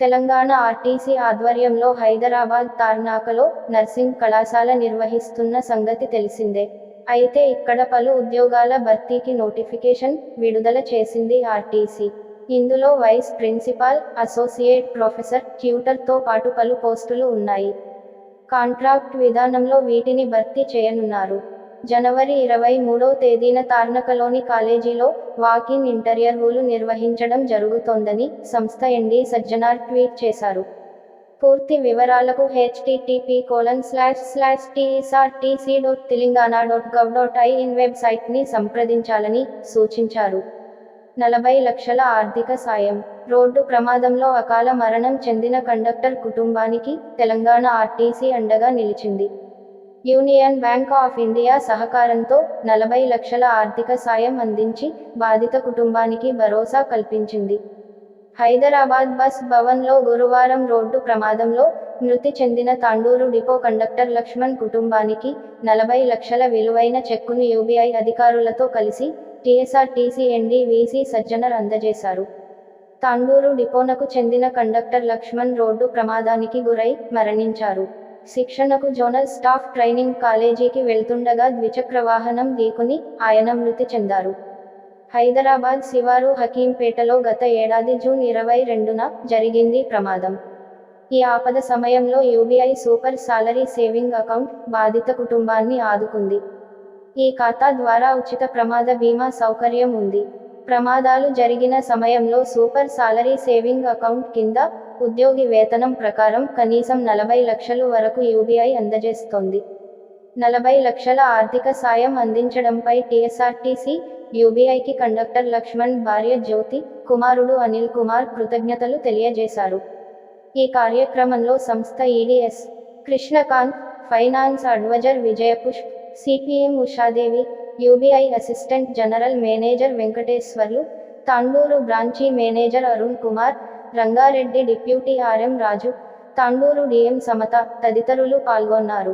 Telangana RTC ఆధ్వర్యంలో Hyderabad తార్నాకలో nursing కళాశాల నిర్వహిస్తున్న సంగతి తెలిసిందే. అయితే ఇక్కడ పలు ఉద్యోగాల భర్తీకి నోటిఫికేషన్ విడుదల చేసింది ఆర్టీసీ. ఇందులో వైస్ ప్రిన్సిపాల్ అసోసియేట్ ప్రొఫెసర్ ట్యూటర్తో పాటు పలు పోస్టులు ఉన్నాయి. కాంట్రాక్ట్ విధానంలో వీటిని భర్తీ చేయనున్నారు. జనవరి ఇరవై మూడో తేదీన తార్నకలోని కాలేజీలో వాకిన్ ఇంటర్వ్యూలు నిర్వహించడం జరుగుతోందని సంస్థ ఎండీ సజ్జనార్ ట్వీట్ చేశారు. పూర్తి వివరాలకు HTTP colon slash slash TSRTC dot Telangana dot gov dot IN వెబ్సైట్ని సంప్రదించాలని సూచించారు. నలభై లక్షల ఆర్థిక సాయం. రోడ్డు ప్రమాదంలో అకాల మరణం చెందిన కండక్టర్ కుటుంబానికి తెలంగాణ ఆర్టీసీ అండగా నిలిచింది. యూనియన్ బ్యాంక్ ఆఫ్ ఇండియా సహకారంతో నలభై లక్షల ఆర్థిక సాయం అందించి బాధిత కుటుంబానికి భరోసా కల్పించింది. హైదరాబాద్ బస్ భవన్లో గురువారం రోడ్డు ప్రమాదంలో మృతి చెందిన తాండూరు డిపో కండక్టర్ లక్ష్మణ్ కుటుంబానికి నలభై లక్షల విలువైన చెక్కును యూబీఐ అధికారులతో కలిసి టీఎస్ఆర్టీసీ ఎండీ వీసీ సజ్జనర్ అందజేశారు. తాండూరు డిపోనకు చెందిన కండక్టర్ లక్ష్మణ్ రోడ్డు ప్రమాదానికి గురై మరణించారు. శిక్షణకు జోనల్ స్టాఫ్ ట్రైనింగ్ కాలేజీకి వెళ్తుండగా ద్విచక్ర వాహనం దీకుని ఆయన మృతి చెందారు. హైదరాబాద్ శివారు హకీంపేటలో గత ఏడాది జూన్ ఇరవై రెండున జరిగింది ప్రమాదం. ఈ ఆపద సమయంలో UBI super salary saving account బాధిత కుటుంబాన్ని ఆదుకుంది. ఈ ఖాతా ద్వారా ఉచిత ప్రమాద బీమా సౌకర్యం ఉంది. ప్రమాదాలు జరిగిన సమయంలో సూపర్ సాలరీ సేవింగ్ అకౌంట్ కింద ఉద్యోగి వేతనం ప్రకారం కనీసం నలభై లక్షలు వరకు యూబీఐ అందజేస్తోంది. నలభై లక్షల ఆర్థిక సాయం అందించడంపై టీఎస్ఆర్టీసీ యూబీఐకి కండక్టర్ లక్ష్మణ్ భార్య జ్యోతి కుమారుడు అనిల్ కుమార్ కృతజ్ఞతలు తెలియజేశారు. ఈ కార్యక్రమంలో సంస్థ EDs Krishnakanth finance adviser Vijayapushp CPM Ushadevi UBI assistant general manager Venkateswarlu Tandur branch manager Arun Kumar Rangareddy deputy RM Raju Tandur DM Samatha తదితరులు పాల్గొన్నారు.